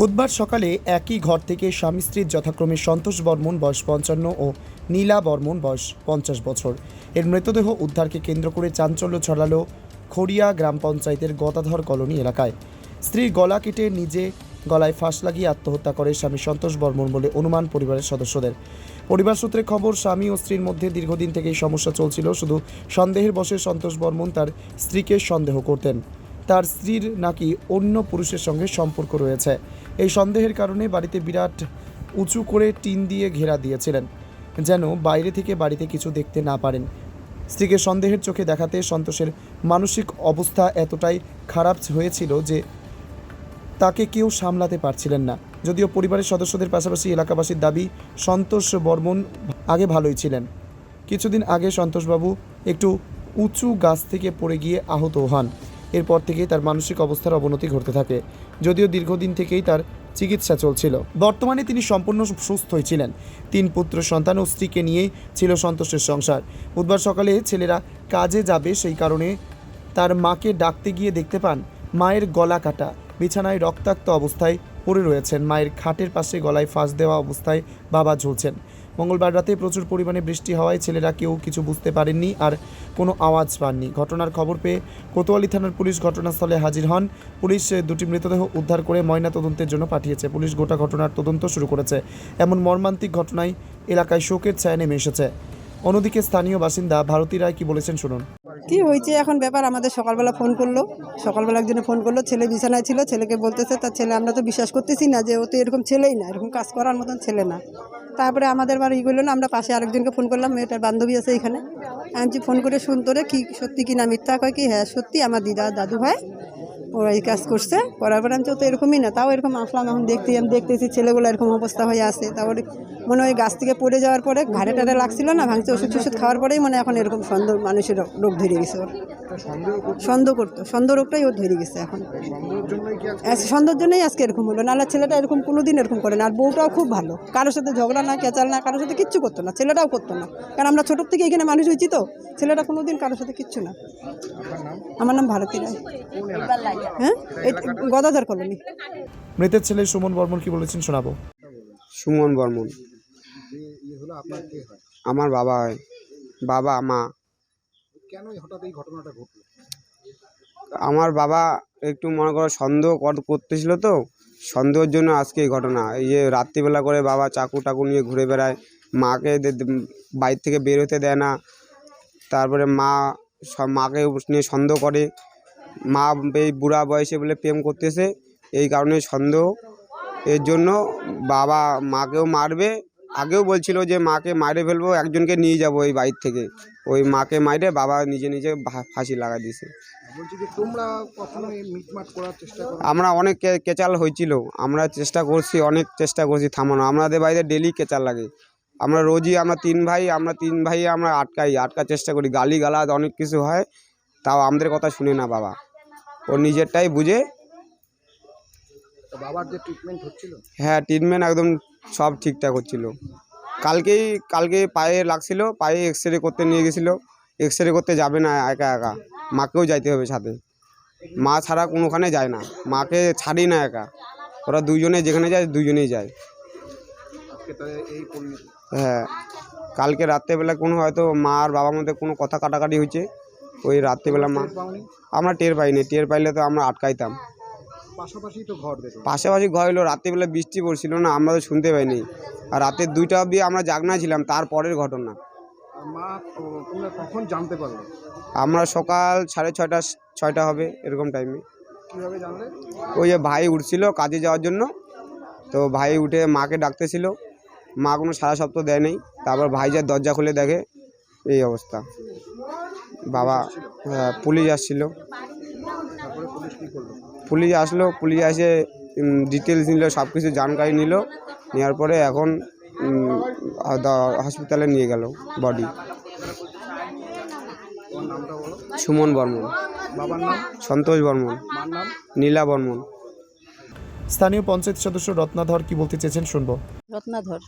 বুধবার সকালে একই ঘর থেকে স্বামী স্ত্রীর যথাক্রমে সন্তোষ বর্মন বয়স পঞ্চান্ন ও নীলা বর্মন বয়স পঞ্চাশ বছর। এর মৃতদেহ উদ্ধারকে কেন্দ্র করে চাঞ্চল্য ছড়ালো খড়িয়া গ্রাম পঞ্চায়েতের গদাধর কলোনি এলাকায়। স্ত্রীর গলা কেটে নিজে গলায় ফাঁস লাগিয়ে আত্মহত্যা করে স্বামী সন্তোষ বর্মন বলে অনুমান পরিবারের সদস্যদের। পরিবার সূত্রে খবর, স্বামী ও স্ত্রীর মধ্যে দীর্ঘদিন থেকেই সমস্যা চলছিল, শুধু সন্দেহের বশে সন্তোষ বর্মন তার স্ত্রীকে সন্দেহ করতেন। তার স্ত্রীর নাকি অন্য পুরুষের সঙ্গে সম্পর্ক রয়েছে। এই সন্দেহের কারণে বাড়িতে বিরাট উঁচু করে টিন দিয়ে ঘেরা দিয়েছিলেন, যেন বাইরে থেকে বাড়িতে কিছু দেখতে না পারেন। স্ত্রীকে সন্দেহের চোখে দেখাতে সন্তোষের মানসিক অবস্থা এতটাই খারাপ হয়েছিল যে তাকে কেউ সামলাতে পারছিলেন না। যদিও পরিবারের সদস্যদের পাশাপাশি এলাকাবাসীর দাবি, সন্তোষ বর্মন আগে ভালোই ছিলেন। কিছুদিন আগে সন্তোষবাবু একটু উঁচু গাছ থেকে পড়ে গিয়ে আহত হন। এরপর থেকেই তার মানসিক অবস্থার অবনতি ঘটতে থাকে, যদিও দীর্ঘদিন থেকেই তার চিকিৎসা চলছিল। বর্তমানে তিনি সম্পূর্ণ সুস্থই ছিলেন। তিন পুত্র, সন্তান ও স্ত্রীকে নিয়েই ছিল সন্তোষের সংসার। বুধবার সকালে ছেলেরা কাজে যাবে সেই কারণে তার মাকে ডাকতে গিয়ে দেখতে পান, মায়ের গলা কাটা, বিছানায় রক্তাক্ত অবস্থায় পড়ে রয়েছেন। মায়ের খাটের পাশে গলায় ফাঁস দেওয়া অবস্থায় বাবা ঝুলছেন। মঙ্গলবার রাতে প্রচুর পরিমাণে বৃষ্টি হওয়ায় ছেলেরা কেউ কিছু বুঝতে পারেননি আর কোনো আওয়াজ পাননি। ঘটনার খবর পেয়ে কোতোয়ালি থানার পুলিশ ঘটনাস্থলে হাজির হন। পুলিশ দুটি মৃতদেহ উদ্ধার করে ময়না তদন্তের জন্য পাঠিয়েছে। পুলিশ গোটা ঘটনার তদন্ত শুরু করেছে। এমন মর্মান্তিক ঘটনায় এলাকায় শোকের ছায়া নেমে এসেছে। অন্যদিকে স্থানীয় বাসিন্দা ভারতী রায় কি বলেছেন শুনুন। কি হয়েছে এখন ব্যাপার? আমাদের সকালবেলা ফোন করল। সকালবেলা একজনে ফোন করল, ছেলে বিছানায় ছিল, ছেলেকে বলতেছে তার ছেলে, আমরা তো বিশ্বাস করতেছি না যে ও তো এরকম ছেলেই না, এরকম কাজ করার মতন ছেলে না। তারপরে আমাদের বাড়ি করল না, আমরা পাশে আরেকজনকে ফোন করলাম, মেয়েটার বান্ধবী আছে এখানে। আমি ফোন করে শুনতো রে, কি সত্যি কিনা মিথ্যা কয় কি? হ্যাঁ সত্যি আমার দিদা দাদু ভাই ওরা এই কাজ করছে, করার পরে আমি তো এরকমই না, তাও এরকম আসলাম, এখন দেখতে, আমি দেখতেছি ছেলেগুলো এরকম অবস্থা হয়ে আছে। তারপরে মনে হয় গাছ থেকে পড়ে যাওয়ার পরে ঘাড়ে টাড়ে লাগছিল না ভাঙছে ওষুধ টষুধ খাওয়ার পরেই মানে এখন এরকম সন্দেহ মানুষের রোগ ধরে গেছে ওর। সন্দেহ করতো সন্দেহ রোগটাই ওর ধরে গেছে এখন। সন্দেহের জন্যই আজকে এরকম হলো, নাহলে ছেলেটা এরকম কোনো দিন এরকম করে না, আর বউটাও খুব ভালো। কারোর সাথে ঝগড়া না, কেচাল না, কারোর সাথে কিচ্ছু করতো না, ছেলেটাও করতো না। কারণ আমরা ছোটোর থেকে এখানে মানুষ হয়েছি তো, ছেলেটা কোনো দিন কারোর সাথে কিচ্ছু না। আমার নাম ভারতী রায়। হ্যাঁ? গদাধর কলোনি। মৃতের ছেলে সুমন বর্মন কি বলেছেন শোনাবো। সুমন বর্মন। আমার বাবা হয় বাবা মা। কেন হঠাৎ এই ঘটনাটা ঘটলো আমার বাবা একটু মনে করো সন্দেহ কর- করতেছিল তো সন্দেহের জন্য আজকে এই ঘটনা। এই যে রাত্রিবেলা করে বাবা চাকু টাকু নিয়ে ঘুরে বেড়ায় মাকে বাইর থেকে বের হতে দেয় না। তারপরে মা সব মাকে নিয়ে সন্দেহ করে। মা এই বুড়া বয়সে বলে প্রেম করতেছে এই কারণে সন্দেহ। এর জন্য বাবা মাকেও মারবে। আগেও বলছিল যে মাকে মারে ফেলব একজনকে নিয়ে যাব ওই বাড়ির থেকে। ওই মাকে মাইরে বাবা নিজে নিজে ফাঁসি লাগা দিয়েছে। আমরা অনেক কেচাল হয়েছিল। আমরা চেষ্টা করছি অনেক চেষ্টা করছি থামানো। আমাদের বাড়িতে ডেলি কেচাল লাগে। আমরা রোজই আমরা তিন ভাই আমরা তিন ভাই আমরা আটকাই আটকার চেষ্টা করি। গালি গালাজ অনেক কিছু হয়। তাও আমাদের কথা শুনে না বাবা। ও নিজেরটাই বুঝে। বাবার যে ট্রিটমেন্ট হচ্ছিল? হ্যাঁ ট্রিটমেন্ট একদম সব ঠিকঠাক হচ্ছিল। কালকেই কালকে পায়ে লাগছিল পায়ে এক্স রে করতে নিয়ে গেছিল। এক্স রে করতে যাবে না একা একা। মাকেও যাইতে হবে সাথে। মা ছাড়া কোনোখানে যায় না। মাকে ছাড়ি না একা। ওরা দুজনে যেখানে যায় দুজনেই যায়। হ্যাঁ। কালকে রাত্রেবেলা কোনো হয়তো মা আর বাবার মধ্যে কোনো কথা কাটাকাটি হয়েছে। ওই রাত্রিবেলা মা আমরা টের পাইনি টের পাইলে তো আমরা আটকাইতাম। পাশাপাশি তো ঘর পাশাপাশি ঘর এলো রাত্রিবেলা বৃষ্টি পড়ছিল না আমরা তো শুনতে পাইনি। আর রাতের দুইটা অবধি আমরা জাগনা ছিলাম তারপরের ঘটনা। কখন জানতে পারলে? আমরা সকাল সাড়ে ছয়টা ছয়টা হবে এরকম টাইমে ওই যে ভাই উঠছিল কাজে যাওয়ার জন্য। তো ভাই উঠে মাকে ডাকতেছিল। মা কোনো সারা সপ্তাহ দেয় নেই। তারপর ভাই যা দরজা খুলে দেখে এই অবস্থা। বাবা পুলিশ আসছিল। পুলিশ কি করল পুলিশ আসলো পুলিশ এসে ডিটেলস নিল সব কিছু জানকারি নিল নেওয়ার পরে এখন হসপিটালে নিয়ে গেল বডি তোমার নামটা বলো সুমন বর্মন। বাবার নাম? সন্তোষ বর্মন। নীলা বর্মন। স্থানীয় পঞ্চায়েত সদস্য রত্নাধর কি বলতে চেয়েছেন শুনব। রত্নাধর।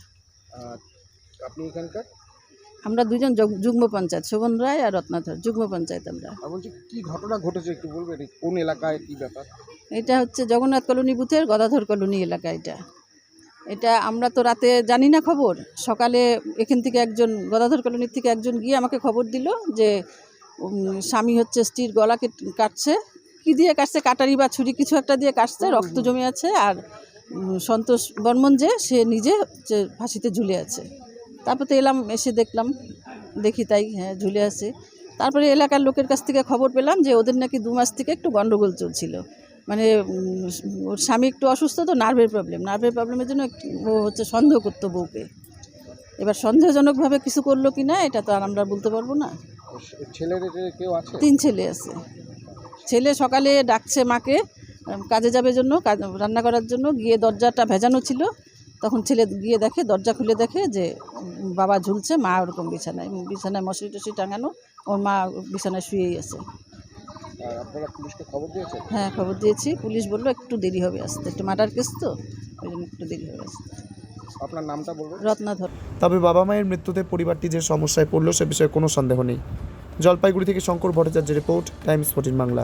আপনি এখানকার? আমরা দুজন যুগ্ম পঞ্চায়েত শোভন রায় আর রত্নাধর যুগ্ম পঞ্চায়েত আমরা। বলছি কি ঘটনা ঘটেছে একটু বলবেন কোন এলাকায় কি ব্যাপার? এটা হচ্ছে জগন্নাথ কলোনি বুথের গদাধর কলোনি এলাকা এটা। এটা আমরা তো রাতে জানি না খবর। সকালে এখান থেকে একজন গদাধর কলোনির থেকে একজন গিয়ে আমাকে খবর দিল যে স্বামী হচ্ছে স্ত্রীর গলা কেট- কাটছে। কি দিয়ে কাটছে? কাটারি বা ছুরি কিছু একটা দিয়ে কাটছে রক্ত জমে আছে। আর সন্তোষ বর্মন যে সে নিজে হচ্ছে ফাঁসিতে ঝুলে আছে। তারপর তো এলাম এসে দেখলাম দেখি তাই হ্যাঁ ঝুলে আছে। তারপরে এলাকার লোকের কাছ থেকে খবর পেলাম যে ওদের নাকি দু মাস থেকে একটু গণ্ডগোল চলছিল। মানে ওর স্বামী একটু অসুস্থ তো নার্ভের প্রবলেম নার্ভের প্রবলেমের জন্য একটু ও হচ্ছে সন্দেহ করতো বউকে। এবার সন্দেহজনকভাবে কিছু করল কি না এটা তো আর আমরা বলতে পারব না। ছেলের কেউ আছে? তিন ছেলে আছে। ছেলে সকালে ডাকছে মাকে কাজে যাবে জন্য রান্না করার জন্য গিয়ে দরজাটা ভেজানো ছিল। তখন ছেলে গিয়ে দেখে দরজা খুলে দেখে যে বাবা ঝুলছে মা ওরকম বিছানায় বিছানায় মশারি টশরি টাঙানো ওর মা বিছানায় শুয়েই আছে। আর আপনারা পুলিশকে খবর দিয়েছেন? হ্যাঁ খবর দিয়েছি। পুলিশ বলল একটু দেরি হবে আসতে। একটু মার্ডার কেস তো? ওই জন্য একটু দেরি হবে আসতে। আপনার নামটা বলবেন? রত্নাধর। তবে বাবা মায়ের মৃত্যুতে পরিবারটি যে সমস্যায় পড়ল সে বিষয়ে কোনো সন্দেহ নেই। জলপাইগুড়ি থেকে শঙ্কর ভট্টাচার্যের রিপোর্ট টাইমস ফোর্টিন বাংলা।